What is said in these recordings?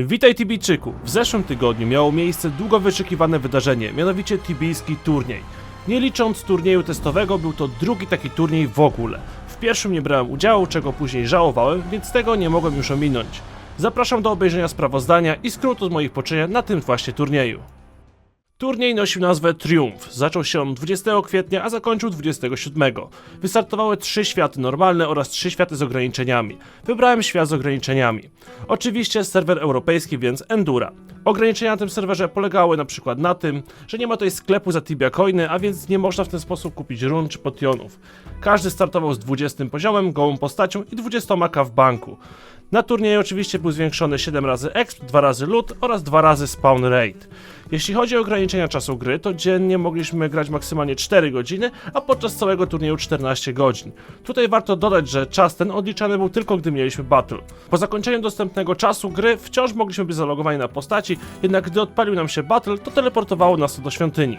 Witaj Tibijczyku! W zeszłym tygodniu miało miejsce długo wyczekiwane wydarzenie, mianowicie Tibijski turniej. Nie licząc turnieju testowego, był to drugi taki turniej w ogóle. W pierwszym nie brałem udziału, czego później żałowałem, więc tego nie mogłem już ominąć. Zapraszam do obejrzenia sprawozdania i skrótu z moich poczynień na tym właśnie turnieju. Turniej nosił nazwę Triumf. Zaczął się on 20 kwietnia, a zakończył 27. Wystartowały trzy światy normalne oraz trzy światy z ograniczeniami. Wybrałem świat z ograniczeniami. Oczywiście serwer europejski, więc Endura. Ograniczenia na tym serwerze polegały na przykład na tym, że nie ma tutaj sklepu za Tibia Coiny, a więc nie można w ten sposób kupić run czy potionów. Każdy startował z 20 poziomem, gołą postacią i 20 k w banku. Na turnieju oczywiście był zwiększony 7 razy exp, 2 razy loot oraz 2 razy spawn rate. Jeśli chodzi o ograniczenia czasu gry, to dziennie mogliśmy grać maksymalnie 4 godziny, a podczas całego turnieju 14 godzin. Tutaj warto dodać, że czas ten odliczany był tylko gdy mieliśmy battle. Po zakończeniu dostępnego czasu gry wciąż mogliśmy być zalogowani na postaci, jednak gdy odpalił nam się battle, to teleportowało nas do świątyni.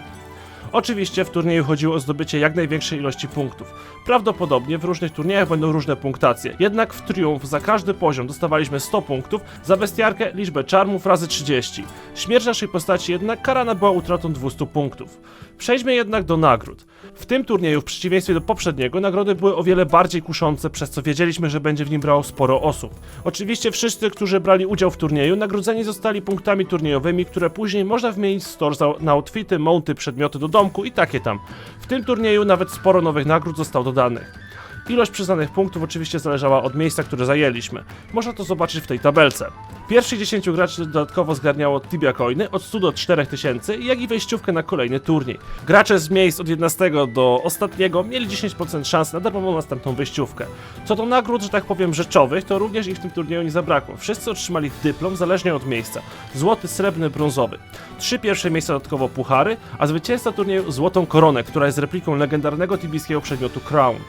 Oczywiście w turnieju chodziło o zdobycie jak największej ilości punktów. Prawdopodobnie w różnych turniejach będą różne punktacje, jednak w Triumf za każdy poziom dostawaliśmy 100 punktów, za bestiarkę liczbę czarmów razy 30. Śmierć naszej postaci jednak karana była utratą 200 punktów. Przejdźmy jednak do nagród. W tym turnieju, w przeciwieństwie do poprzedniego, nagrody były o wiele bardziej kuszące, przez co wiedzieliśmy, że będzie w nim brało sporo osób. Oczywiście wszyscy, którzy brali udział w turnieju, nagrodzeni zostali punktami turniejowymi, które później można wymienić w store na outfity, mounty, przedmioty do domku i takie tam. W tym turnieju nawet sporo nowych nagród zostało dodanych. Ilość przyznanych punktów oczywiście zależała od miejsca, które zajęliśmy. Można to zobaczyć w tej tabelce. Pierwszych 10 graczy dodatkowo zgarniało Tibia Coiny od 100 do 4000, jak i wejściówkę na kolejny turniej. Gracze z miejsc od 11 do ostatniego mieli 10% szans na darmową następną wejściówkę. Co do nagród, że tak powiem, rzeczowych, to również ich w tym turnieju nie zabrakło. Wszyscy otrzymali dyplom zależnie od miejsca. Złoty, srebrny, brązowy. Trzy pierwsze miejsca dodatkowo puchary, a zwycięzca turnieju złotą koronę, która jest repliką legendarnego tibijskiego przedmiotu Crown.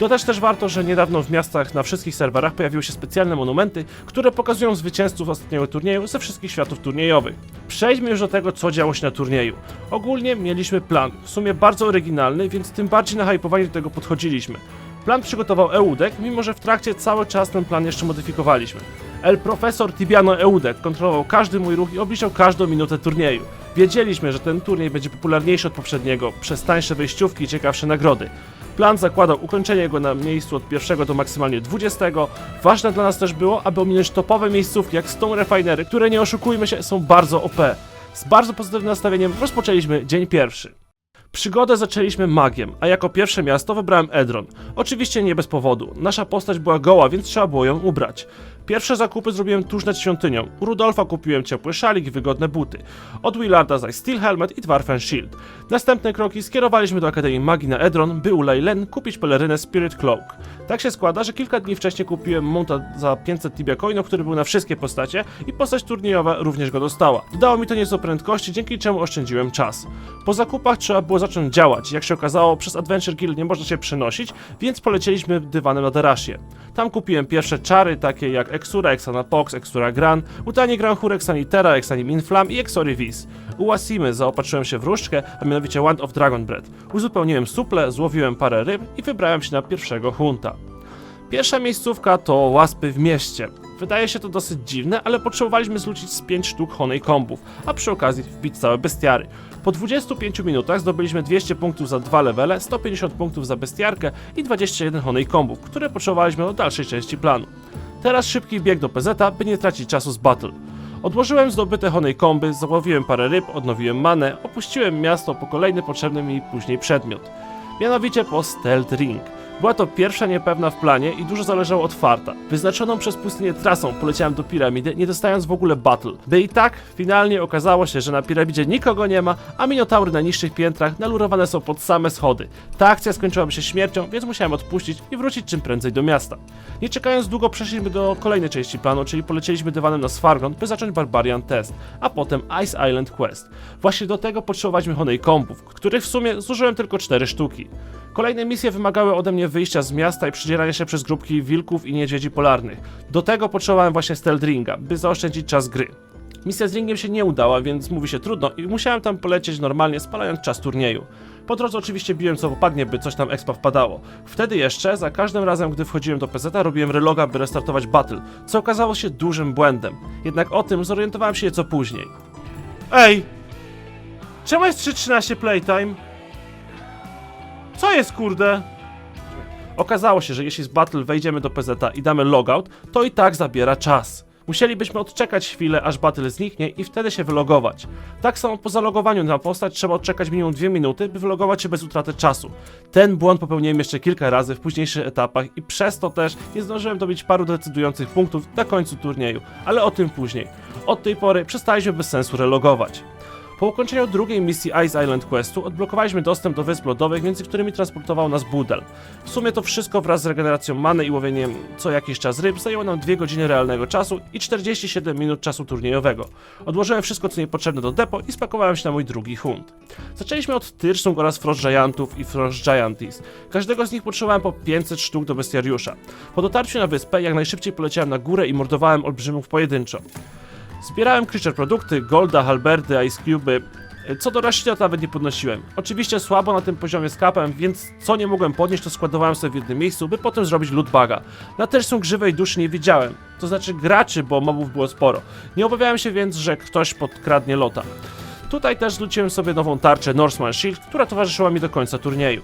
Dodać też warto, że niedawno w miastach na wszystkich serwerach pojawiły się specjalne monumenty, które pokazują zwycięzców ostatniego turnieju ze wszystkich światów turniejowych. Przejdźmy już do tego, co działo się na turnieju. Ogólnie mieliśmy plan, w sumie bardzo oryginalny, więc tym bardziej nahypowani do tego podchodziliśmy. Plan przygotował Eudek, mimo że w trakcie cały czas ten plan jeszcze modyfikowaliśmy. El Profesor Tibiano Eudek kontrolował każdy mój ruch i obliczał każdą minutę turnieju. Wiedzieliśmy, że ten turniej będzie popularniejszy od poprzedniego, przez tańsze wejściówki i ciekawsze nagrody. Plan zakładał ukończenie go na miejscu od pierwszego do maksymalnie 20. Ważne dla nas też było, aby ominąć topowe miejscówki jak Stone Refinery, które nie oszukujmy się, są bardzo OP. Z bardzo pozytywnym nastawieniem rozpoczęliśmy dzień pierwszy. Przygodę zaczęliśmy magiem, a jako pierwsze miasto wybrałem Edron. Oczywiście nie bez powodu. Nasza postać była goła, więc trzeba było ją ubrać. Pierwsze zakupy zrobiłem tuż nad świątynią. U Rudolfa kupiłem ciepły szalik i wygodne buty. Od Willarda zaś Steel Helmet i Dwarfen Shield. Następne kroki skierowaliśmy do Akademii Magii na Edron, by u Leylen kupić pelerynę Spirit Cloak. Tak się składa, że kilka dni wcześniej kupiłem monta za 500 Tibia Coinów, który był na wszystkie postacie i postać turniejowa również go dostała. Dało mi to nieco prędkości, dzięki czemu oszczędziłem czas. Po zakupach trzeba było zacząć działać. Jak się okazało, przez Adventure Guild nie można się przenosić, więc polecieliśmy dywanem na Darashie. Tam kupiłem pierwsze czary, takie jak Exura, Exana Pox, Exura Gran, Utani Gran Hur, Exanitera, Exanim Inflam i Exori Vis. U Wasimy zaopatrzyłem się w różdżkę, a mianowicie Wand of Dragon Breath. Uzupełniłem suple, złowiłem parę ryb i wybrałem się na pierwszego hunta. Pierwsza miejscówka to łaspy w mieście. Wydaje się to dosyć dziwne, ale potrzebowaliśmy zlucić z 5 sztuk honej kombów, a przy okazji wbić całe bestiary. Po 25 minutach zdobyliśmy 200 punktów za dwa levele, 150 punktów za bestiarkę i 21 honej kombów, które potrzebowaliśmy do dalszej części planu. Teraz szybki bieg do PZ, by nie tracić czasu z battle. Odłożyłem zdobyte honej komby, załowiłem parę ryb, odnowiłem manę, opuściłem miasto po kolejny potrzebny mi później przedmiot. Mianowicie po Stealth Ring. Była to pierwsza niepewna w planie i dużo zależało od farta. Wyznaczoną przez pustynię trasą poleciałem do piramidy, nie dostając w ogóle battle. By i tak, finalnie okazało się, że na piramidzie nikogo nie ma, a minotaury na niższych piętrach nalurowane są pod same schody. Ta akcja skończyłaby się śmiercią, więc musiałem odpuścić i wrócić czym prędzej do miasta. Nie czekając długo przeszliśmy do kolejnej części planu, czyli polecieliśmy dywanem na Svargon, by zacząć Barbarian Test, a potem Ice Island Quest. Właśnie do tego potrzebowaliśmy honej kompów, których w sumie zużyłem tylko 4 sztuki. Kolejne misje wymagały ode mnie wyjścia z miasta i przedzierania się przez grupki wilków i niedźwiedzi polarnych. Do tego potrzebowałem właśnie Steldringa, by zaoszczędzić czas gry. Misja z ringiem się nie udała, więc mówi się trudno i musiałem tam polecieć normalnie, spalając czas turnieju. Po drodze oczywiście biłem co popadnie, by coś tam expa wpadało. Wtedy jeszcze, za każdym razem, gdy wchodziłem do PZ, robiłem reloga, by restartować battle, co okazało się dużym błędem. Jednak o tym zorientowałem się nieco później. Ej! Czemu jest 3.13 playtime? Co jest kurde? Okazało się, że jeśli z battle wejdziemy do PZ i damy logout, to i tak zabiera czas. Musielibyśmy odczekać chwilę, aż battle zniknie i wtedy się wylogować. Tak samo po zalogowaniu na postać trzeba odczekać minimum 2 minuty, by wylogować się bez utraty czasu. Ten błąd popełniłem jeszcze kilka razy w późniejszych etapach i przez to też nie zdążyłem dobić paru decydujących punktów na końcu turnieju, ale o tym później. Od tej pory przestaliśmy bez sensu relogować. Po ukończeniu drugiej misji Ice Island Questu odblokowaliśmy dostęp do wysp lodowych, między którymi transportował nas Budel. W sumie to wszystko wraz z regeneracją many i łowieniem co jakiś czas ryb zajęło nam 2 godziny realnego czasu i 47 minut czasu turniejowego. Odłożyłem wszystko co niepotrzebne do depo i spakowałem się na mój drugi hunt. Zaczęliśmy od Tyrsung oraz Frost Giantów i Frost Giantis. Każdego z nich potrzebowałem po 500 sztuk do bestiariusza. Po dotarciu na wyspę jak najszybciej poleciałem na górę i mordowałem olbrzymów pojedynczo. Zbierałem creature produkty, golda, halberdy, ice cube. Co do to nawet nie podnosiłem. Oczywiście słabo na tym poziomie z kapem, więc co nie mogłem podnieść, to składowałem sobie w jednym miejscu, by potem zrobić loot baga. Na też są grzywej duszy nie widziałem. To znaczy graczy, bo mobów było sporo. Nie obawiałem się więc, że ktoś podkradnie lota. Tutaj też zwróciłem sobie nową tarczę Norseman Shield, która towarzyszyła mi do końca turnieju.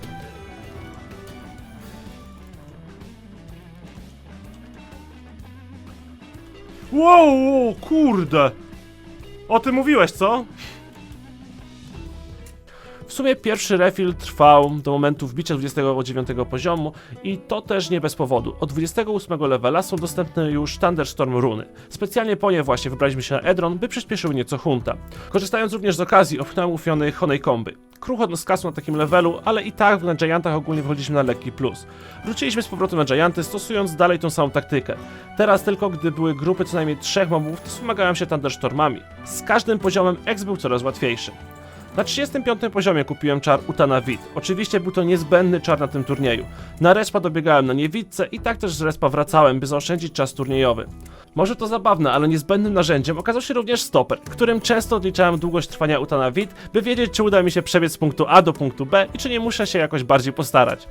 Wow, kurde! O tym mówiłeś, co? W sumie pierwszy refill trwał do momentu wbicia 29 poziomu i to też nie bez powodu. Od 28 levela są dostępne już Thunderstorm runy. Specjalnie po nie właśnie wybraliśmy się na Edron, by przyspieszył nieco hunta. Korzystając również z okazji, opchnąłem ufiony Honej Komby. Krucho z kasą na takim levelu, ale i tak na Giantach ogólnie wychodziliśmy na lekki plus. Wróciliśmy z powrotem na Gianty, stosując dalej tą samą taktykę. Teraz tylko gdy były grupy co najmniej trzech mobów, to wspomagałem się Thunderstormami. Z każdym poziomem X był coraz łatwiejszy. Na 35 poziomie kupiłem czar Utana Wid. Oczywiście był to niezbędny czar na tym turnieju. Na respa dobiegałem na niewidce i tak też z respa wracałem, by zaoszczędzić czas turniejowy. Może to zabawne, ale niezbędnym narzędziem okazał się również stoper, którym często odliczałem długość trwania Utana Wid, by wiedzieć czy uda mi się przebiec z punktu A do punktu B i czy nie muszę się jakoś bardziej postarać.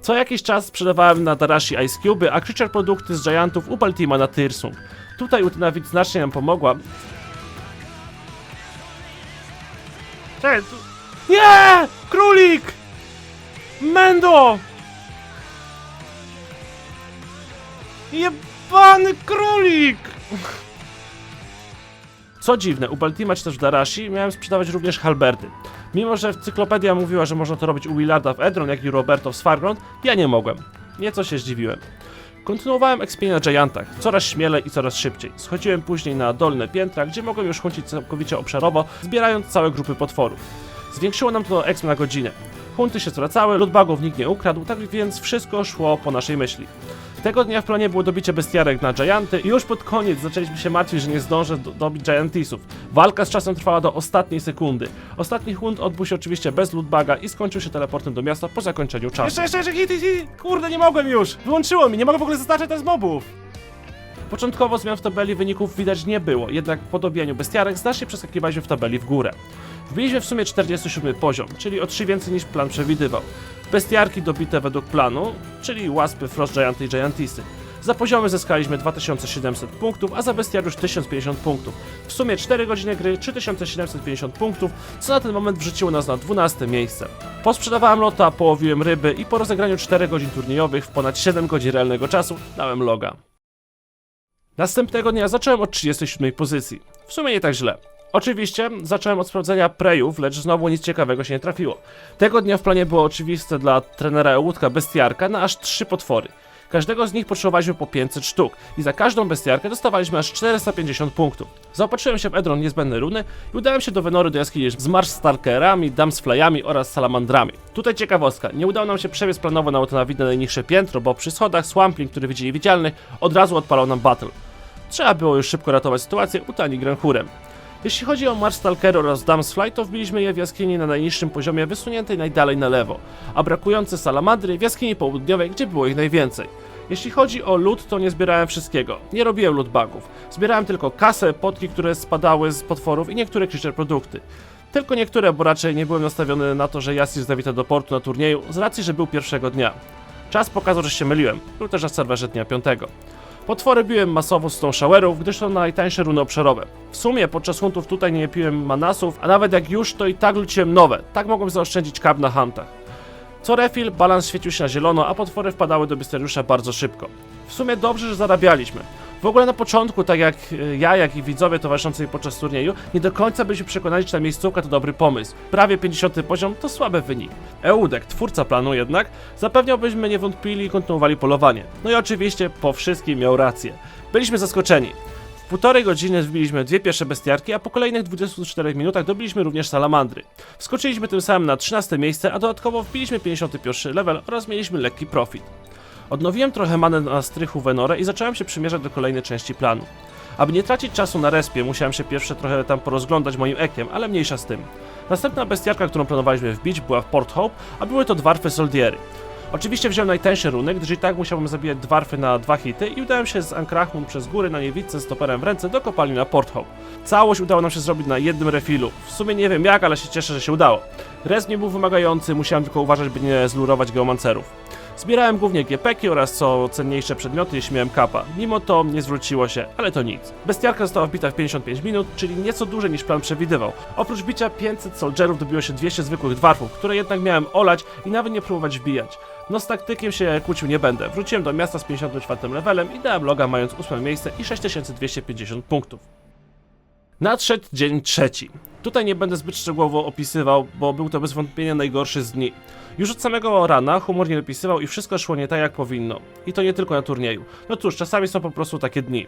Co jakiś czas sprzedawałem na Darashi Ice Cube, a Creature produkty z Giantów u Baltima na Tyrsung. Tutaj Utana Wid znacznie nam pomogła, Czekaj, tu... Nie! Królik! Mendo! Jebany królik! Co dziwne, u Baltima też w Darashi miałem sprzedawać również halberdy. Mimo, że encyklopedia mówiła, że można to robić u Willarda w Edron, jak i Roberto w Sfargrond, ja nie mogłem. Nieco się zdziwiłem. Kontynuowałem expienie na Giantach, coraz śmielej i coraz szybciej. Schodziłem później na dolne piętra, gdzie mogłem już huncić całkowicie obszarowo, zbierając całe grupy potworów. Zwiększyło nam to exp na godzinę. Hunty się zwracały, lootbagów nikt nie ukradł, tak więc wszystko szło po naszej myśli. Tego dnia w planie było dobicie bestiarek na Gianty i już pod koniec zaczęliśmy się martwić, że nie zdążę do, dobić Giantisów. Walka z czasem trwała do ostatniej sekundy. Ostatni hunt odbył się oczywiście bez lootbaga i skończył się teleportem do miasta po zakończeniu czasu. Jeszcze, jeszcze, jeszcze, hit, hit, hit. Kurde, nie mogłem już! Wyłączyło mi, nie mogę w ogóle zaznaczać teraz mobów! Początkowo zmian w tabeli wyników widać nie było, jednak po dobijaniu bestiarek znacznie przeskakiwaliśmy w tabeli w górę. Wbiliśmy w sumie 47 poziom, czyli o 3 więcej niż plan przewidywał. Bestiarki dobite według planu, czyli łaspy, frost gianty i giantisy. Za poziomy zyskaliśmy 2700 punktów, a za bestiariusz 1050 punktów. W sumie 4 godziny gry, 3750 punktów, co na ten moment wrzuciło nas na 12 miejsce. Posprzedawałem lota, połowiłem ryby i po rozegraniu 4 godzin turniejowych w ponad 7 godzin realnego czasu dałem loga. Następnego dnia zacząłem od 37 pozycji. W sumie nie tak źle. Oczywiście zacząłem od sprawdzenia prejów, lecz znowu nic ciekawego się nie trafiło. Tego dnia w planie było oczywiste dla trenera łódka bestiarka na aż 3 potwory. Każdego z nich potrzebowaliśmy po 500 sztuk i za każdą bestiarkę dostawaliśmy aż 450 punktów. Zaopatrzyłem się w Edron niezbędne runy i udałem się do Wenory do jaskini z Marszstalkerami, Damsflayami oraz Salamandrami. Tutaj ciekawostka, nie udało nam się przebiec planowo na na najniższe piętro, bo przy schodach Swampling, który widzieli widzialny, od razu odpalał nam battle. Trzeba było już szybko ratować sytuację utani Grenhurem. Jeśli chodzi o Marstalker oraz Damsfly, to wbiliśmy je w jaskini na najniższym poziomie wysuniętej najdalej na lewo, a brakujące salamandry w jaskini południowej, gdzie było ich najwięcej. Jeśli chodzi o loot, to nie zbierałem wszystkiego. Nie robiłem loot bugów. Zbierałem tylko kasę, potki, które spadały z potworów i niektóre creature produkty. Tylko niektóre, bo raczej nie byłem nastawiony na to, że Jasir zawita do portu na turnieju, z racji, że był pierwszego dnia. Czas pokazał, że się myliłem. Był też na serwerze dnia piątego. Potwory biłem masowo z tą showerów, gdyż to najtańsze runy obszarowe. W sumie podczas huntów tutaj nie piłem manasów, a nawet jak już, to i tak luciłem nowe. Tak mogłem zaoszczędzić kap na huntach. Co refill, balans świecił się na zielono, a potwory wpadały do Bysteriusza bardzo szybko. W sumie dobrze, że zarabialiśmy. W ogóle na początku, tak jak e, ja, jak i widzowie towarzyszący podczas turnieju, nie do końca byliśmy przekonani, czy ta miejscówka to dobry pomysł. Prawie 50 poziom to słaby wynik. Eudek, twórca planu jednak, zapewniał, byśmy nie wątpili i kontynuowali polowanie. No i oczywiście po wszystkim miał rację. Byliśmy zaskoczeni. W półtorej godziny wbiliśmy dwie pierwsze bestiarki, a po kolejnych 24 minutach dobiliśmy również salamandry. Wskoczyliśmy tym samym na 13 miejsce, a dodatkowo wbiliśmy 51 level oraz mieliśmy lekki profit. Odnowiłem trochę manę na strychu Venorę i zacząłem się przymierzać do kolejnej części planu. Aby nie tracić czasu na respie, musiałem się pierwsze trochę tam porozglądać moim ekiem, ale mniejsza z tym. Następna bestiarka, którą planowaliśmy wbić, była w Port Hope, a były to dwarfy Soldiery. Oczywiście wziąłem najtańsze runy, gdyż i tak musiałbym zabijać dwarfy na dwa hity i udałem się z Ankrachmun przez góry na niewidce z toperem w ręce do kopalni na Port Hope. Całość udało nam się zrobić na jednym refilu. W sumie nie wiem jak, ale się cieszę, że się udało. Res nie był wymagający, musiałem tylko uważać, by nie zlurować geomancerów. Zbierałem głównie GPki oraz co cenniejsze przedmioty, jeśli miałem kapa. Mimo to nie zwróciło się, ale to nic. Bestiarka została wbita w 55 minut, czyli nieco dłużej niż plan przewidywał. Oprócz bicia 500 soldierów dobiło się 200 zwykłych dwarfów, które jednak miałem olać i nawet nie próbować wbijać. No z taktykiem się kłócił nie będę. Wróciłem do miasta z 54 levelem i dałem loga mając 8 miejsce i 6250 punktów. Nadszedł dzień trzeci. Tutaj nie będę zbyt szczegółowo opisywał, bo był to bez wątpienia najgorszy z dni. Już od samego rana humor nie dopisywał i wszystko szło nie tak jak powinno. I to nie tylko na turnieju. No cóż, czasami są po prostu takie dni.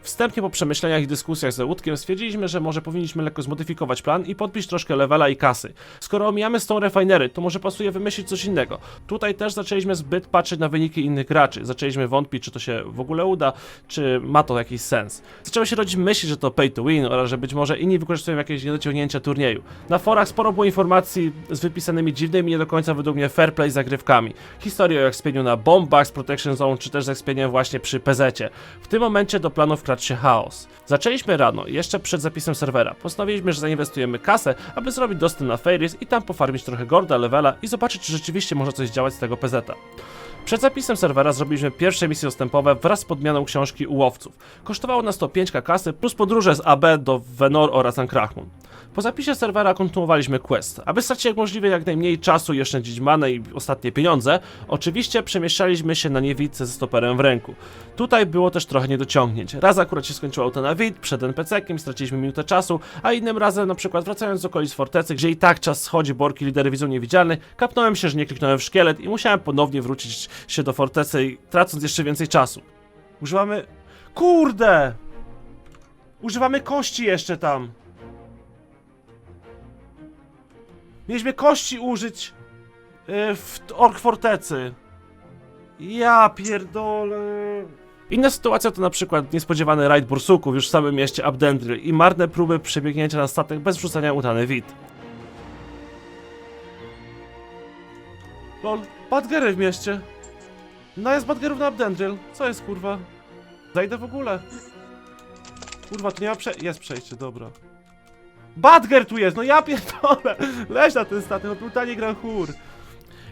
Wstępnie po przemyśleniach i dyskusjach z Łódkiem stwierdziliśmy, że może powinniśmy lekko zmodyfikować plan i podbić troszkę levela i kasy. Skoro omijamy z tą refinery, to może pasuje wymyślić coś innego. Tutaj też zaczęliśmy zbyt patrzeć na wyniki innych graczy. Zaczęliśmy wątpić, czy to się w ogóle uda, czy ma to jakiś sens. Zaczęły się rodzić myśli, że to pay to win oraz że być może inni wykorzystują jakieś niedociągnięcia turnieju. Na forach sporo było informacji z wypisanymi dziwnymi, nie do końca według mnie fair play zagrywkami. Historie o ekspieniu na bombach z Protection Zone, czy też z ekspieniem właśnie przy PZ-cie. W tym momencie do planów wkradł się chaos. Zaczęliśmy rano, jeszcze przed zapisem serwera. Postanowiliśmy, że zainwestujemy kasę, aby zrobić dostęp na Fairies i tam pofarmić trochę Gorda, levela i zobaczyć, czy rzeczywiście może coś działać z tego PZ-a. Przed zapisem serwera zrobiliśmy pierwsze misje dostępowe wraz z podmianą książki u łowców. Kosztowało nas to 5 kasy plus podróże z AB do Venor oraz Ankrachmun. Po zapisie serwera kontynuowaliśmy quest. Aby stracić jak możliwie jak najmniej czasu i oszczędzić manę i ostatnie pieniądze, oczywiście przemieszczaliśmy się na niewidce ze stoperem w ręku. Tutaj było też trochę niedociągnięć. Raz akurat się skończyło auto na wid, przed NPC-kiem straciliśmy minutę czasu, a innym razem na przykład wracając z okolic fortecy, gdzie i tak czas schodzi, borki lidery widzą niewidzialny, kapnąłem się, że nie kliknąłem w szkielet i musiałem ponownie wrócić się do fortecy, tracąc jeszcze więcej czasu. Używamy... Kurde! Używamy kości jeszcze tam. Mieliśmy kości użyć yy, w Ork Fortecy. Ja pierdolę. Inna sytuacja to na przykład niespodziewany rajd bursuków już w samym mieście Abdendryl i marne próby przebiegnięcia na statek bez wrzucania utany wid. Lol, badgery w mieście. No jest badgerów na Abdendryl. Co jest kurwa? Zajdę w ogóle. Kurwa, tu nie ma prze... Jest przejście, dobra. Badger tu jest, no ja pierdolę! Leź na ten statek, no brutalnie gram chór.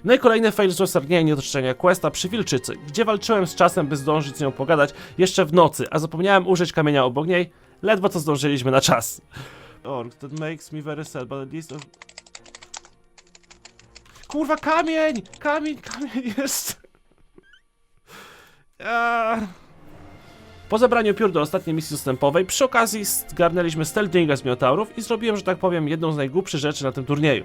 No i kolejny fail z rozsargnienia i niedoczczenia questa przy Wilczycy, gdzie walczyłem z czasem, by zdążyć z nią pogadać jeszcze w nocy, a zapomniałem użyć kamienia obok niej, ledwo co zdążyliśmy na czas. Org, that makes me very sad, but at least... of- Kurwa, kamień! Kamień, kamień jest! Ja... Po zebraniu piór do ostatniej misji dostępowej, przy okazji zgarnęliśmy Steldringa z Minotaurów i zrobiłem, że tak powiem, jedną z najgłupszych rzeczy na tym turnieju.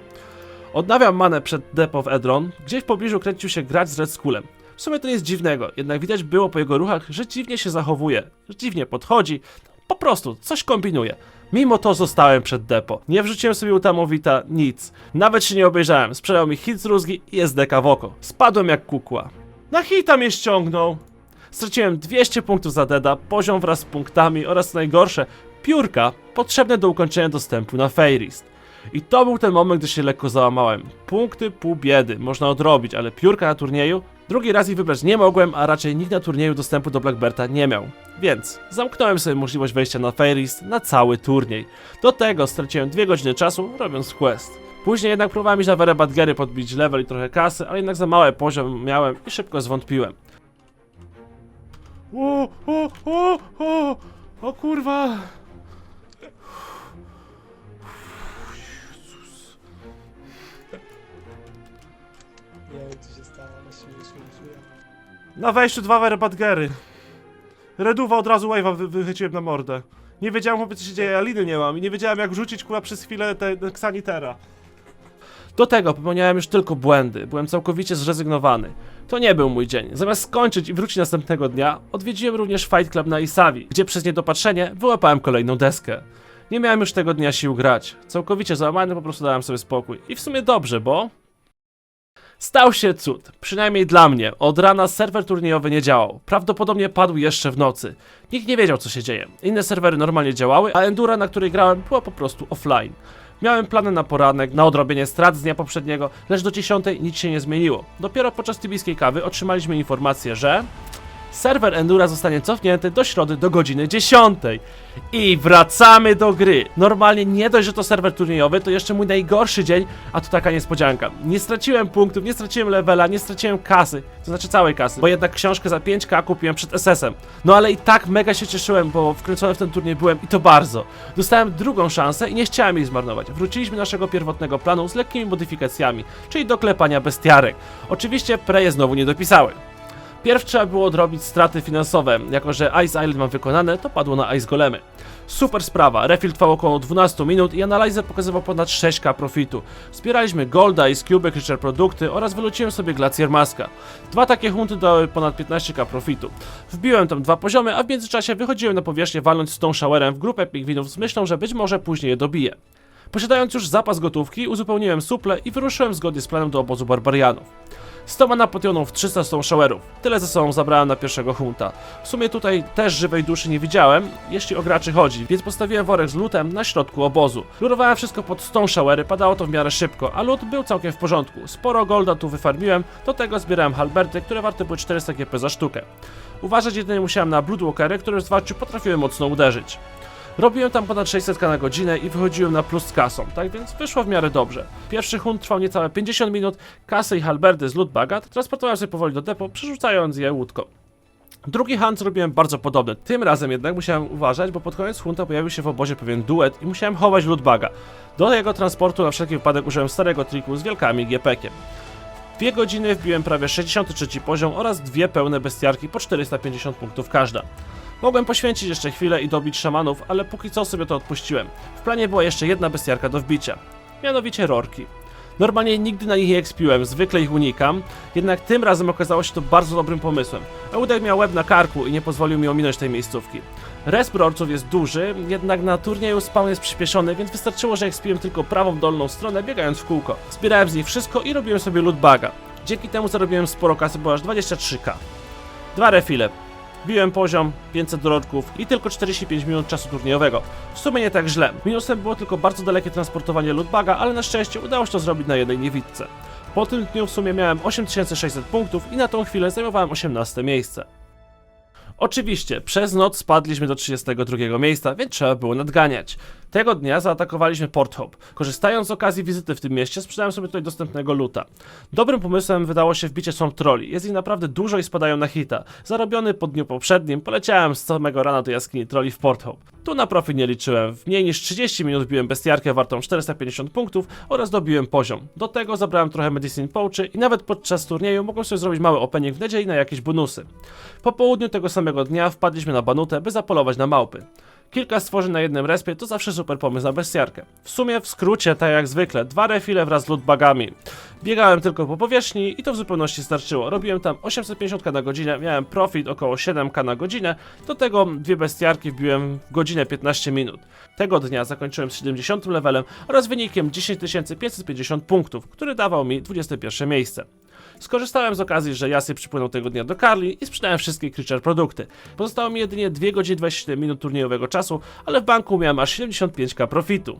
Odnawiam manę przed depo w Edron, gdzie w pobliżu kręcił się grać z Red Skullem. W sumie to nic dziwnego, jednak widać było po jego ruchach, że dziwnie się zachowuje, że dziwnie podchodzi, po prostu coś kombinuje. Mimo to zostałem przed depo. Nie wrzuciłem sobie utamowita, nic. Nawet się nie obejrzałem, sprzedał mi hit z rózgi i SDK w oko. Spadłem jak kukła. Na hita mnie ściągnął! Straciłem 200 punktów za Deda, poziom wraz z punktami oraz najgorsze, piórka potrzebne do ukończenia dostępu na Fairist. I to był ten moment, gdy się lekko załamałem. Punkty pół biedy, można odrobić, ale piórka na turnieju? Drugi raz ich wybrać nie mogłem, a raczej nikt na turnieju dostępu do Blackberta nie miał. Więc zamknąłem sobie możliwość wejścia na Fairies na cały turniej. Do tego straciłem dwie godziny czasu robiąc quest. Później jednak próbowałem iść na Were Badgery podbić level i trochę kasy, ale jednak za mały poziom miałem i szybko zwątpiłem. O, o, o, o, o kurwa. Nie wiem co się stało, ale śmiesznie czuję. Na wejściu dwa Were Badgery. Reduwa od razu wave'a wy, wychyciłem na mordę. Nie wiedziałem chłopie co się dzieje, Aliny nie mam i nie wiedziałem jak rzucić kurwa przez chwilę te, te Xanitera. Do tego popełniałem już tylko błędy, byłem całkowicie zrezygnowany. To nie był mój dzień. Zamiast skończyć i wrócić następnego dnia, odwiedziłem również Fight Club na Isawi, gdzie przez niedopatrzenie wyłapałem kolejną deskę. Nie miałem już tego dnia sił grać. Całkowicie załamany po prostu dałem sobie spokój. I w sumie dobrze, bo... Stał się cud, przynajmniej dla mnie. Od rana serwer turniejowy nie działał. Prawdopodobnie padł jeszcze w nocy. Nikt nie wiedział, co się dzieje. Inne serwery normalnie działały, a Endura, na której grałem, była po prostu offline. Miałem plany na poranek, na odrobienie strat z dnia poprzedniego, lecz do 10 nic się nie zmieniło. Dopiero podczas tybijskiej kawy otrzymaliśmy informację, że... Serwer Endura zostanie cofnięty do środy do godziny 10. I wracamy do gry. Normalnie nie dość, że to serwer turniejowy, to jeszcze mój najgorszy dzień, a tu taka niespodzianka. Nie straciłem punktów, nie straciłem levela, nie straciłem kasy, to znaczy całej kasy, bo jednak książkę za 5k kupiłem przed SS-em. No ale i tak mega się cieszyłem, bo wkręcony w ten turniej byłem i to bardzo. Dostałem drugą szansę i nie chciałem jej zmarnować. Wróciliśmy do naszego pierwotnego planu z lekkimi modyfikacjami, czyli do klepania bestiarek. Oczywiście preje znowu nie dopisały. Pierw trzeba było odrobić straty finansowe, jako że Ice Island mam wykonane, to padło na Ice Golemy. Super sprawa, refill trwał około 12 minut i analizer pokazywał ponad 6k profitu. Zbieraliśmy Golda, Ice Cube, Creature produkty oraz wyleciłem sobie Glacier Maska. Dwa takie hunty dały ponad 15k profitu. Wbiłem tam dwa poziomy, a w międzyczasie wychodziłem na powierzchnię walnąć Stone Showerem w grupę pingwinów z myślą, że być może później je dobiję. Posiadając już zapas gotówki, uzupełniłem suple i wyruszyłem zgodnie z planem do obozu barbarianów. 100 mana potionów, 300 Stone Showerów. Tyle ze sobą zabrałem na pierwszego hunta. W sumie tutaj też żywej duszy nie widziałem, jeśli o graczy chodzi, więc postawiłem worek z lootem na środku obozu. Lurowałem wszystko pod Stone Showery, padało to w miarę szybko, a loot był całkiem w porządku. Sporo golda tu wyfarmiłem, do tego zbierałem halberty, które warte były 400 GP za sztukę. Uważać jedynie musiałem na Bloodwalkery, które w zwarciu potrafiły mocno uderzyć. Robiłem tam ponad 600 na godzinę i wychodziłem na plus z kasą, tak więc wyszło w miarę dobrze. Pierwszy hunt trwał niecałe 50 minut, kasy i halberdy z lootbaga transportowałem sobie powoli do depo, przerzucając je łódką. Drugi hunt zrobiłem bardzo podobny, tym razem jednak musiałem uważać, bo pod koniec hunta pojawił się w obozie pewien duet i musiałem chować lootbaga. Do jego transportu na wszelki wypadek użyłem starego triku z wielkami GP-kiem. W dwie godziny wbiłem prawie 63 poziom oraz dwie pełne bestiarki po 450 punktów każda. Mogłem poświęcić jeszcze chwilę i dobić szamanów, ale póki co sobie to odpuściłem. W planie była jeszcze jedna bestiarka do wbicia. Mianowicie rorki. Normalnie nigdy na nich nie ekspiłem, zwykle ich unikam, jednak tym razem okazało się to bardzo dobrym pomysłem. Eudek miał łeb na karku i nie pozwolił mi ominąć tej miejscówki. Resp rorców jest duży, jednak na turnieju spawn jest przyspieszony, więc wystarczyło, że ekspiłem tylko prawą dolną stronę, biegając w kółko. Zbierałem z nich wszystko i robiłem sobie lootbaga. Dzięki temu zarobiłem sporo kasy, bo aż 23k. Dwa refile. Biłem poziom, 500 dorodków i tylko 45 minut czasu turniejowego. W sumie nie tak źle. Minusem było tylko bardzo dalekie transportowanie lootbaga, ale na szczęście udało się to zrobić na jednej niewidce. Po tym dniu w sumie miałem 8600 punktów i na tą chwilę zajmowałem 18 miejsce. Oczywiście, przez noc spadliśmy do 32 miejsca, więc trzeba było nadganiać. Tego dnia zaatakowaliśmy Port Hope. Korzystając z okazji wizyty w tym mieście, sprzedałem sobie tutaj dostępnego luta. Dobrym pomysłem wydało się wbicie Swamp Trolli. Jest ich naprawdę dużo i spadają na hita. Zarobiony po dniu poprzednim, poleciałem z samego rana do jaskini Trolli w Port Hope. Tu na profit nie liczyłem. W mniej niż 30 minut biłem bestiarkę wartą 450 punktów oraz dobiłem poziom. Do tego zabrałem trochę Medicine Pouchy i nawet podczas turnieju mogłem sobie zrobić mały opening w nadziei na jakieś bonusy. Po południu tego samego dnia wpadliśmy na Banutę, by zapolować na małpy. Kilka stworzeń na jednym respie to zawsze super pomysł na bestiarkę. W sumie, w skrócie, tak jak zwykle, dwa refile wraz z lootbagami. Biegałem tylko po powierzchni i to w zupełności starczyło. Robiłem tam 850 na godzinę, miałem profit około 7k na godzinę, do tego dwie bestiarki wbiłem w godzinę 15 minut. Tego dnia zakończyłem z 70 levelem oraz wynikiem 10550 punktów, który dawał mi 21 miejsce. Skorzystałem z okazji, że Jasy przypłynął tego dnia do Carly i sprzedałem wszystkie Creature produkty. Pozostało mi jedynie 2 godziny 27 minut turniejowego czasu, ale w banku miałem aż 75k profitu.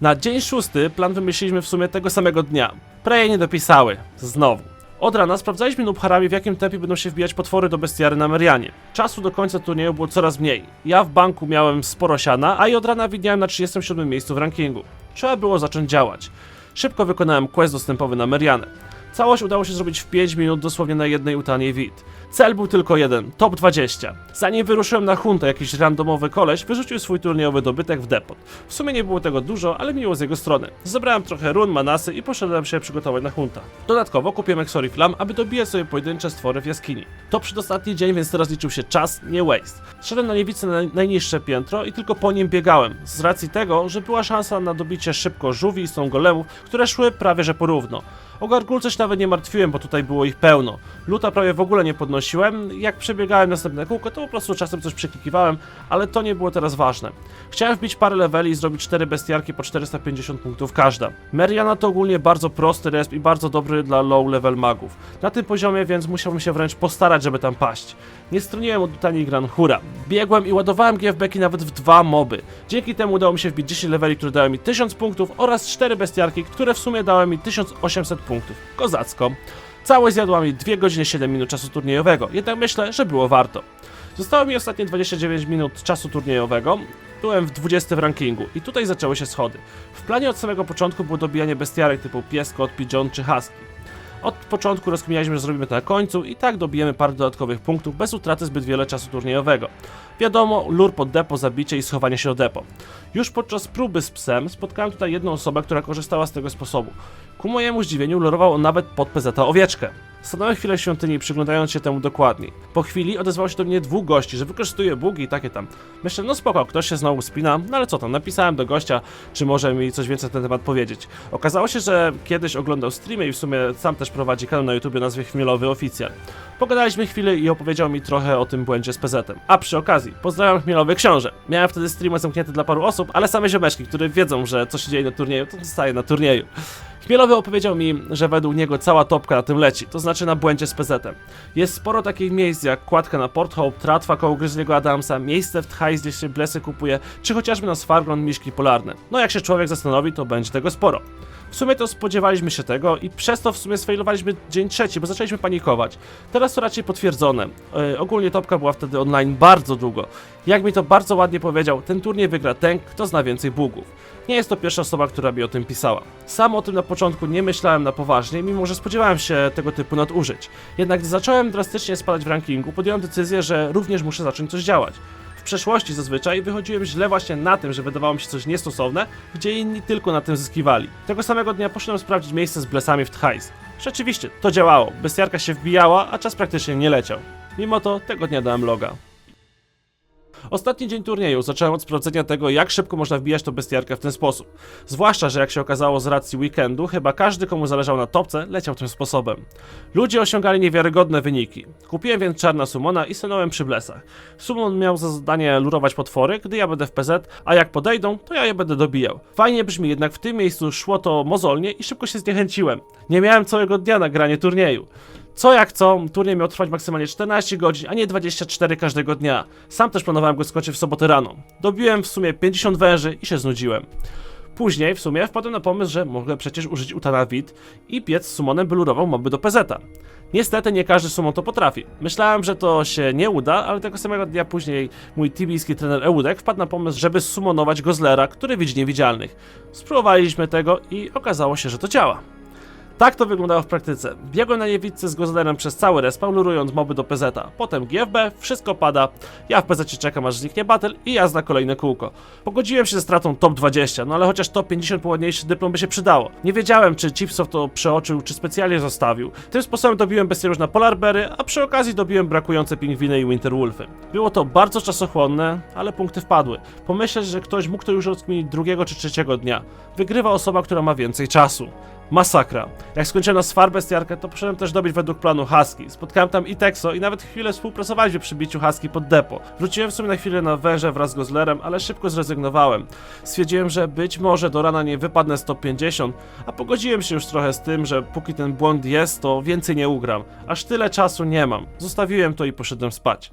Na dzień szósty plan wymyśliliśmy w sumie tego samego dnia. Preje nie dopisały. Znowu. Od rana sprawdzaliśmy nubharami w jakim tempie będą się wbijać potwory do bestiary na Merianie. Czasu do końca turnieju było coraz mniej. Ja w banku miałem sporo siana, a i od rana widniałem na 37 miejscu w rankingu. Trzeba było zacząć działać. Szybko wykonałem quest dostępowy na Merianę. Całość udało się zrobić w 5 minut dosłownie na jednej utaniej wid. Cel był tylko jeden, top 20. Zanim wyruszyłem na huntę, jakiś randomowy koleś wyrzucił swój turniejowy dobytek w depot. W sumie nie było tego dużo, ale miło z jego strony. Zebrałem trochę run, manasy i poszedłem się przygotować na hunta. Dodatkowo kupiłem Exori Flam, aby dobijać sobie pojedyncze stwory w jaskini. To przedostatni dzień, więc teraz liczył się czas, nie waste. Szedłem na niewicy na najniższe piętro i tylko po nim biegałem, z racji tego, że była szansa na dobicie szybko żółwi i są golemów, które szły prawie że porówno. O gargulce się nawet nie martwiłem, bo tutaj było ich pełno. Luta prawie w ogóle nie podnosiłem, jak przebiegałem następne kółko, to po prostu czasem coś przeklikiwałem, ale to nie było teraz ważne. Chciałem wbić parę leveli i zrobić 4 bestiarki po 450 punktów każda. Meriana to ogólnie bardzo prosty resp i bardzo dobry dla low level magów. Na tym poziomie więc musiałbym się wręcz postarać, żeby tam paść. Nie stroniłem od Tani Gran Hura. Biegłem i ładowałem GFBki nawet w dwa moby. Dzięki temu udało mi się wbić 10 leveli, które dały mi 1000 punktów oraz 4 bestiarki, które w sumie dały mi 1800 punktów. Kozacko. Całość zjadła mi 2 godziny 7 minut czasu turniejowego, jednak myślę, że było warto. Zostało mi ostatnie 29 minut czasu turniejowego. Byłem w 20 w rankingu i tutaj zaczęły się schody. W planie od samego początku było dobijanie bestiarek typu pies, kot, pigeon czy husky. Od początku rozkminialiśmy, że zrobimy to na końcu i tak dobijemy parę dodatkowych punktów bez utraty zbyt wiele czasu turniejowego. Wiadomo, lur pod depo, zabicie i schowanie się do depo. Już podczas próby z psem spotkałem tutaj jedną osobę, która korzystała z tego sposobu. Ku mojemu zdziwieniu lurował on nawet pod PZ owieczkę. Stanąłem chwilę w świątyni, przyglądając się temu dokładniej. Po chwili odezwało się do mnie dwóch gości, że wykorzystuje bugi i takie tam. Myślę, no spoko, ktoś się znowu spina, no ale co tam, napisałem do gościa, czy może mi coś więcej na ten temat powiedzieć. Okazało się, że kiedyś oglądał streamy i w sumie sam też prowadzi kanał na YouTube o nazwie Chmielowy Oficjal. Pogadaliśmy chwilę i opowiedział mi trochę o tym błędzie z PZ-em. A przy okazji, pozdrawiam Chmielowy Książę. Miałem wtedy streama zamknięty dla paru osób, ale same ziomeczki, które wiedzą, że co się dzieje na turnieju, to zostaje na turnieju. Chmielowy opowiedział mi, że według niego cała topka na tym leci, to znaczy na błędzie z PZ-em. Jest sporo takich miejsc jak kładka na Port Hope, tratwa koło Grizzly'ego Adamsa, miejsce w Thais, gdzie się blesy kupuje, czy chociażby na Sfargon miszki polarne. No jak się człowiek zastanowi, to będzie tego sporo. W sumie to spodziewaliśmy się tego i przez to w sumie sfailowaliśmy dzień trzeci, bo zaczęliśmy panikować. Teraz to raczej potwierdzone. Yy, ogólnie topka była wtedy online bardzo długo. Jak mi to bardzo ładnie powiedział, ten turniej wygra ten, kto zna więcej bugów. Nie jest to pierwsza osoba, która mi o tym pisała. Sam o tym na początku nie myślałem na poważnie, mimo że spodziewałem się tego typu nadużyć. Jednak gdy zacząłem drastycznie spadać w rankingu, podjąłem decyzję, że również muszę zacząć coś działać. W przeszłości zazwyczaj wychodziłem źle właśnie na tym, że wydawało mi się coś niestosowne, gdzie inni tylko na tym zyskiwali. Tego samego dnia poszedłem sprawdzić miejsce z blesami w Thais. Rzeczywiście, to działało. Bestiarka się wbijała, a czas praktycznie nie leciał. Mimo to, tego dnia dałem loga. Ostatni dzień turnieju zacząłem od sprawdzenia tego, jak szybko można wbijać tą bestiarkę w ten sposób. Zwłaszcza, że jak się okazało z racji weekendu, chyba każdy komu zależało na topce, leciał tym sposobem. Ludzie osiągali niewiarygodne wyniki. Kupiłem więc czarna sumona i stanąłem przy blesach. Sumon miał za zadanie lurować potwory, gdy ja będę w PZ, a jak podejdą, to ja je będę dobijał. Fajnie brzmi, jednak w tym miejscu szło to mozolnie i szybko się zniechęciłem. Nie miałem całego dnia na granie turnieju. Co jak co, turniej miał trwać maksymalnie 14 godzin, a nie 24 każdego dnia. Sam też planowałem go skończyć w sobotę rano. Dobiłem w sumie 50 węży i się znudziłem. Później w sumie wpadłem na pomysł, że mogę przecież użyć Utana Wit i piec z sumonem by lurował moby do PZ-a. Niestety nie każdy sumon to potrafi. Myślałem, że to się nie uda, ale tego samego dnia później mój tibijski trener Eudek wpadł na pomysł, żeby sumonować Gozlera, który widzi niewidzialnych. Spróbowaliśmy tego i okazało się, że to działa. Tak to wyglądało w praktyce. Biegłem na niewidce z Gozlerem przez cały respawn, lurując moby do PZ-a. Potem GFB, wszystko pada, ja w PZ czekam aż zniknie battle i jazda kolejne kółko. Pogodziłem się ze stratą top 20, no ale chociaż top 50 po ładniejszy dyplom by się przydało. Nie wiedziałem, czy Chipsoft to przeoczył, czy specjalnie zostawił. Tym sposobem dobiłem bestiariusz na Polarbery, a przy okazji dobiłem brakujące pingwiny i Winterwolfy. Było to bardzo czasochłonne, ale punkty wpadły. Pomyśleć, że ktoś mógł to już rozkminić drugiego czy trzeciego dnia. Wygrywa osoba, która ma więcej czasu. Masakra. Jak skończyłem na bestiarkę, to poszedłem też dobić według planu Husky. Spotkałem tam i Texo i nawet chwilę współpracowaliśmy przy biciu Husky pod depo. Wróciłem w sumie na chwilę na węże wraz z Gozlerem, ale szybko zrezygnowałem. Stwierdziłem, że być może do rana nie wypadnę 150, a pogodziłem się już trochę z tym, że póki ten błąd jest, to więcej nie ugram. Aż tyle czasu nie mam. Zostawiłem to i poszedłem spać.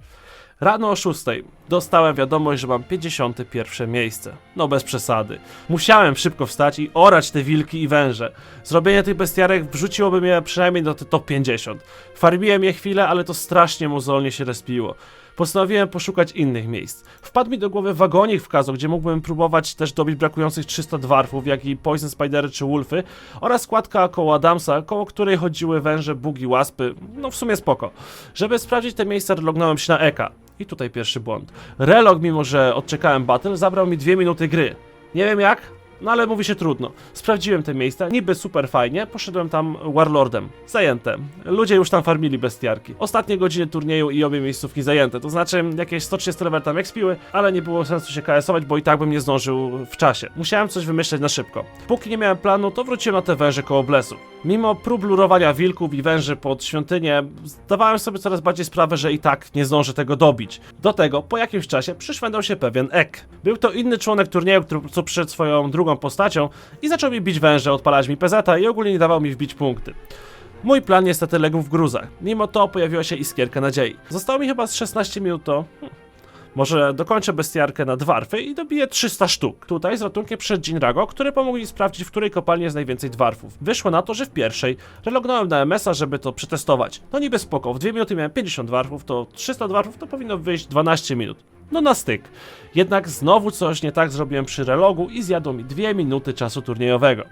Rano o 6 dostałem wiadomość, że mam 51 miejsce. No bez przesady. Musiałem szybko wstać i orać te wilki i węże. Zrobienie tych bestiarek wrzuciłoby mnie przynajmniej do top 50. Farmiłem je chwilę, ale to strasznie mozolnie się respiło. Postanowiłem poszukać innych miejsc. Wpadł mi do głowy wagonik w Kazo, gdzie mógłbym próbować też dobić brakujących 300 dwarfów, jak i Poison Spidery czy Wolfy, oraz składka koło Adamsa, koło której chodziły węże, bugi, łaspy. No w sumie spoko. Żeby sprawdzić te miejsca, relognąłem się na Eka. I tutaj pierwszy błąd. Relog, mimo że odczekałem battle, zabrał mi dwie minuty gry. Nie wiem jak, no ale mówi się trudno. Sprawdziłem te miejsca, niby super fajnie, poszedłem tam Warlordem. Zajęte. Ludzie już tam farmili bestiarki. Ostatnie godziny turnieju i obie miejscówki zajęte. To znaczy jakieś 130 level tam expiły, ale nie było sensu się KS-ować, bo i tak bym nie zdążył w czasie. Musiałem coś wymyśleć na szybko. Póki nie miałem planu, to wróciłem na te węże koło Blesu. Mimo prób lurowania wilków i węży pod świątynię, zdawałem sobie coraz bardziej sprawę, że i tak nie zdążę tego dobić. Do tego, po jakimś czasie, przyszwędał się pewien Ek. Był to inny członek turnieju, który co przyszedł swoją drugą postacią i zaczął mi bić węże, odpalać mi PZ i ogólnie nie dawał mi wbić punkty. Mój plan niestety legł w gruzach. Mimo to pojawiła się iskierka nadziei. Zostało mi chyba z 16 minut to... Może dokończę bestiarkę na dwarfy i dobiję 300 sztuk. Tutaj z ratunkiem przyszedł Jinrago, który pomógł mi sprawdzić, w której kopalni jest najwięcej dwarfów. Wyszło na to, że w pierwszej. Relognąłem na MS-a, żeby to przetestować. No niby spoko, w 2 minuty miałem 50 dwarfów, to 300 dwarfów to powinno wyjść 12 minut. No na styk. Jednak znowu coś nie tak zrobiłem przy relogu i zjadło mi 2 minuty czasu turniejowego.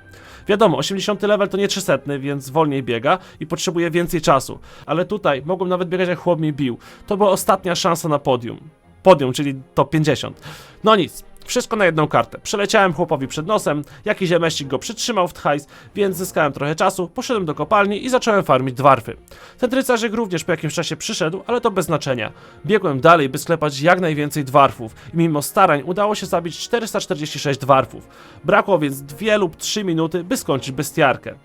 Wiadomo, 80 level to nie 300, więc wolniej biega i potrzebuje więcej czasu. Ale tutaj mogłem nawet biegać jak chłop mi bił. To była ostatnia szansa na podium. Podium, czyli top 50. No nic, wszystko na jedną kartę. Przeleciałem chłopowi przed nosem, jakiś ziemeszcik go przytrzymał w hajs, więc zyskałem trochę czasu, poszedłem do kopalni i zacząłem farmić dwarfy. Ten rycerzyk również po jakimś czasie przyszedł, ale to bez znaczenia. Biegłem dalej, by sklepać jak najwięcej dwarfów i mimo starań udało się zabić 446 dwarfów. Brakło więc 2 lub 3 minuty, by skończyć bestiarkę.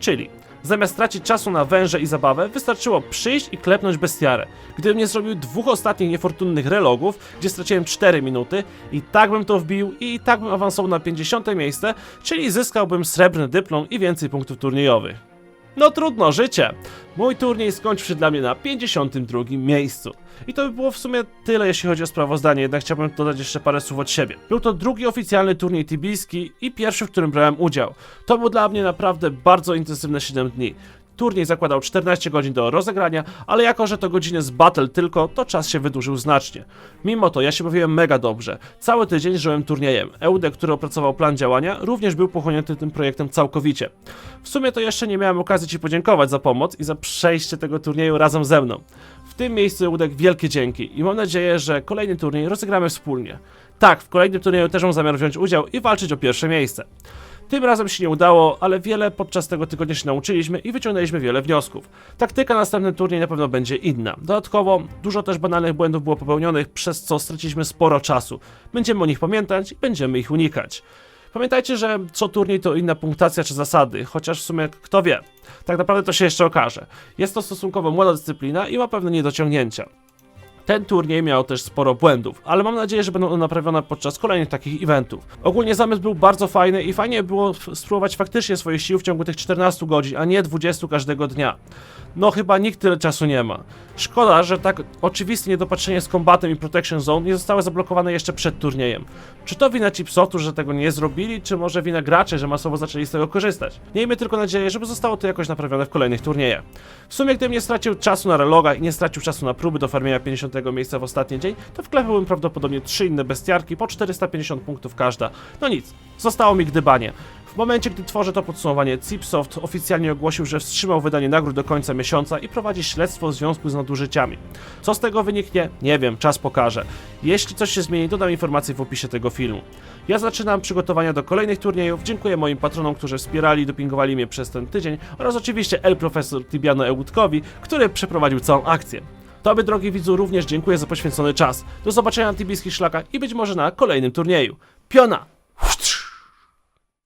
Czyli Zamiast tracić czasu na węże i zabawę, wystarczyło przyjść i klepnąć bestiarę. Gdybym nie zrobił dwóch ostatnich niefortunnych relogów, gdzie straciłem 4 minuty, i tak bym to wbił i tak bym awansował na 50 miejsce, czyli zyskałbym srebrny dyplom i więcej punktów turniejowych. No trudno, życie. Mój turniej skończył się dla mnie na 52 miejscu. I to by było w sumie tyle, jeśli chodzi o sprawozdanie, jednak chciałbym dodać jeszcze parę słów od siebie. Był to drugi oficjalny turniej tibijski i pierwszy, w którym brałem udział. To był dla mnie naprawdę bardzo intensywne 7 dni. Turniej zakładał 14 godzin do rozegrania, ale jako, że to godziny z battle tylko, to czas się wydłużył znacznie. Mimo to ja się bawiłem mega dobrze. Cały tydzień żyłem turniejem. Eudek, który opracował plan działania, również był pochłonięty tym projektem całkowicie. W sumie to jeszcze nie miałem okazji Ci podziękować za pomoc i za przejście tego turnieju razem ze mną. W tym miejscu Eudek wielkie dzięki i mam nadzieję, że kolejny turniej rozegramy wspólnie. Tak, w kolejnym turnieju też mam zamiar wziąć udział i walczyć o pierwsze miejsce. Tym razem się nie udało, ale wiele podczas tego tygodnia się nauczyliśmy i wyciągnęliśmy wiele wniosków. Taktyka na następnym turniej na pewno będzie inna. Dodatkowo dużo też banalnych błędów było popełnionych, przez co straciliśmy sporo czasu. Będziemy o nich pamiętać i będziemy ich unikać. Pamiętajcie, że co turniej to inna punktacja czy zasady, chociaż w sumie kto wie. Tak naprawdę to się jeszcze okaże. Jest to stosunkowo młoda dyscyplina i ma pewne niedociągnięcia. Ten turniej miał też sporo błędów, ale mam nadzieję, że będą one naprawione podczas kolejnych takich eventów. Ogólnie zamysł był bardzo fajny i fajnie było spróbować faktycznie swoich sił w ciągu tych 14 godzin, a nie 20 każdego dnia. No chyba nikt tyle czasu nie ma. Szkoda, że tak oczywiste niedopatrzenie z kombatem i Protection Zone nie zostały zablokowane jeszcze przed turniejem. Czy to wina Chipsotu, że tego nie zrobili, czy może wina graczy, że masowo zaczęli z tego korzystać? Miejmy tylko nadzieję, żeby zostało to jakoś naprawione w kolejnych turniejach. W sumie gdybym nie stracił czasu na reloga i nie stracił czasu na próby do farmienia 50 miejsca w ostatni dzień, to wklepałbym prawdopodobnie 3 inne bestiarki po 450 punktów każda. No nic, zostało mi gdybanie. W momencie, gdy tworzę to podsumowanie, Cipsoft oficjalnie ogłosił, że wstrzymał wydanie nagród do końca miesiąca i prowadzi śledztwo w związku z nadużyciami. Co z tego wyniknie? Nie wiem, czas pokaże. Jeśli coś się zmieni, dodam informacje w opisie tego filmu. Ja zaczynam przygotowania do kolejnych turniejów. Dziękuję moim patronom, którzy wspierali i dopingowali mnie przez ten tydzień oraz oczywiście El Profesor Tibiano Ełudkowi, który przeprowadził całą akcję. Tobie, drogi widzu, również dziękuję za poświęcony czas. Do zobaczenia na tibijskich szlakach i być może na kolejnym turnieju. Piona!